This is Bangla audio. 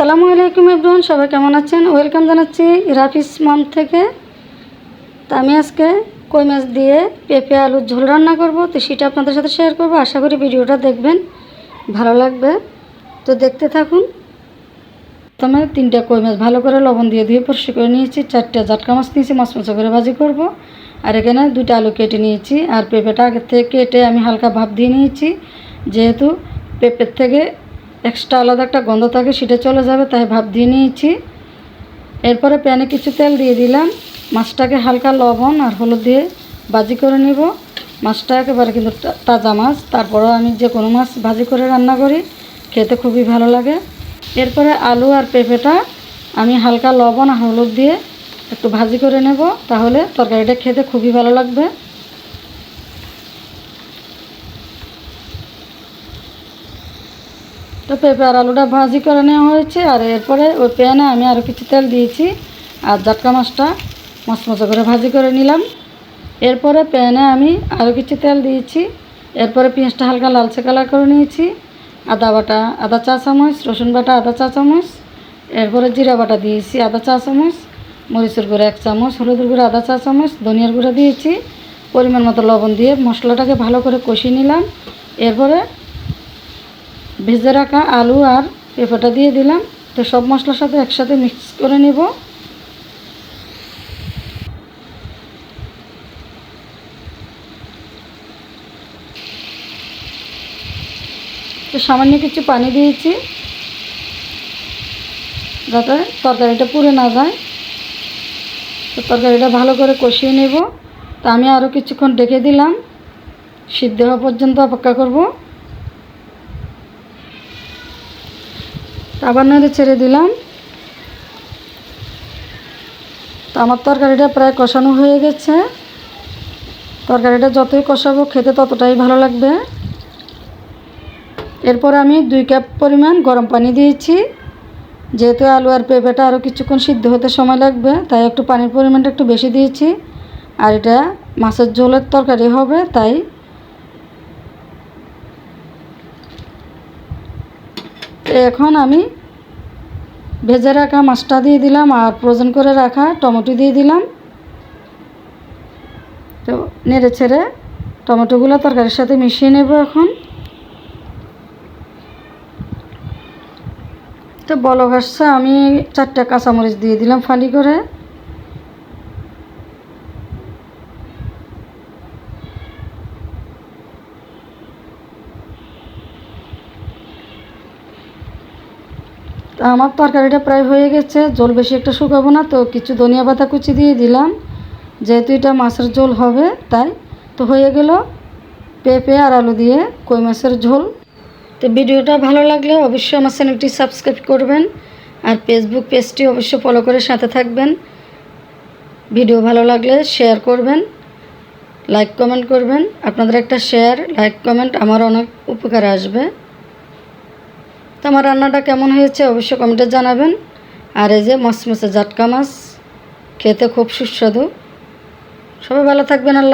আসসালামু আলাইকুম এভরিওয়ান, সবাই কেমন আছেন? ওয়েলকাম জানাচ্ছি রাফিস মাম থেকে। তা আমি আজকে কই মাছ দিয়ে পেঁপে আলুর ঝোল রান্না করব, তো সেটা আপনাদের সাথে শেয়ার করব। আশা করি ভিডিওটা দেখবেন, ভালো লাগবে। তো দেখতে থাকুন। প্রথমে তিনটা কই মাছ ভালো করে লবণ দিয়ে ধুয়ে পরিষ্কার করে নিয়েছি, চারটা জাটকা মাছ নিয়েছি, মাছ মাছ করে ভাজি করব। আর এখানে দুইটা আলু কেটে নিয়েছি, আর পেঁপেটা আগে থেকে কেটে আমি হালকা ভাপ দিয়ে নিয়েছি, যেহেতু পেঁপের থেকে এক্সট্রা আলাদা একটা গন্ধ থাকে, সেটা চলে যাবে, তাই ভাব দিয়ে নিয়েছি। এরপরে প্যানে কিছু তেল দিয়ে দিলাম। মাছটাকে হালকা লবণ আর হলুদ দিয়ে ভাজি করে নিব। মাছটা একেবারে কিন্তু তাজা মাছ। তারপরেও আমি যে কোনো মাছ ভাজি করে রান্না করি, খেতে খুবই ভালো লাগে। এরপরে আলু আর পেঁপেটা আমি হালকা লবণ আর হলুদ দিয়ে একটু ভাজি করে নেব, তাহলে তরকারিটা খেতে খুবই ভালো লাগবে। তো পেঁপে আর আলুটা ভাজি করে নেওয়া হয়েছে, আর এরপরে ওই প্যানে আমি আরও কিছু তেল দিয়েছি আর জাটকা মাছটা মচমচে করে ভাজি করে নিলাম। এরপরে প্যানে আমি আরও কিছু তেল দিয়েছি, এরপরে পেঁয়াজটা হালকা লালচে কালার করে নিয়েছি, আদা বাটা, আদা চা চামচ, রসুন বাটা, আদা চা চামচ, এরপরে জিরা বাটা দিয়েছি, আদা চা চামচ, মরিচের গুঁড়ো এক চামচ, হলুদের গুঁড়ো আদা চা চামচ, ধনিয়ার গুঁড়ো দিয়েছি, পরিমাণ মতো লবণ দিয়ে মশলাটাকে ভালো করে কষিয়ে নিলাম। এরপরে ভেজে রাখা আলু আর পেঁপেটা দিয়ে দিলাম। তো সব মশলার সাথে একসাথে মিক্স করে নেব। তো সামান্য কিছু পানি দিয়েছি, যাতে তরকারিটা পুড়ে না যায়। তো তরকারিটা ভালো করে কষিয়ে নেব। তো আমি আরও কিছুক্ষণ ডেকে দিলাম। সিদ্ধ হওয়া পর্যন্ত অপেক্ষা করব। আবার নেড়ে ছেড়ে দিলাম। তো আমার তরকারিটা প্রায় কষানো হয়ে গেছে। তরকারিটা যতই কষাবো খেতে ততটাই ভালো লাগবে। এরপর আমি দুই কাপ পরিমাণ গরম পানি দিয়েছি। যেহেতু আলু আর পেঁপেটা আরও কিছুক্ষণ সিদ্ধ হতে সময় লাগবে, তাই একটু পানির পরিমাণটা একটু বেশি দিয়েছি। আর এটা মাছের ঝোলের তরকারি হবে, তাই এখন আমি ভেজে রাখা মাছটা দিয়ে দিলাম আর ফ্রোজেন করে রাখা টমেটো দিয়ে দিলাম। তো নেড়ে ছেড়ে টমেটোগুলো তরকারির সাথে মিশিয়ে নেব এখন। তো বলক আসছে, আমি চারটা কাঁচামরিচ দিয়ে দিলাম ফালি করে। আমার তরকারিটা প্রায় হয়ে গেছে, জল বেশি একটা শুকাবো না, তো কিছু ধনিয়া পাতা কুচি দিয়ে দিলাম। যেহেতু এটা মাছের ঝোল হবে, তাই তো হয়ে গেল পেঁপে আর আলু দিয়ে কই মাছের ঝোল। তো ভিডিওটা ভালো লাগলে অবশ্যই আমার চ্যানেলটি সাবস্ক্রাইব করবেন, আর ফেসবুক পেজটি অবশ্যই ফলো করে সাথে থাকবেন। ভিডিও ভালো লাগলে শেয়ার করবেন, লাইক কমেন্ট করবেন। আপনাদের একটা শেয়ার, লাইক কমেন্ট আমার অনেক উপকারে আসবে। তো আমার রান্নাটা কেমন হয়েছে অবশ্যই কমেন্টে জানাবেন। আর এই যে মসমসে জাটকা মাছ, খেতে খুব সুস্বাদু। সবাই ভালো থাকবেন, আল্লাহ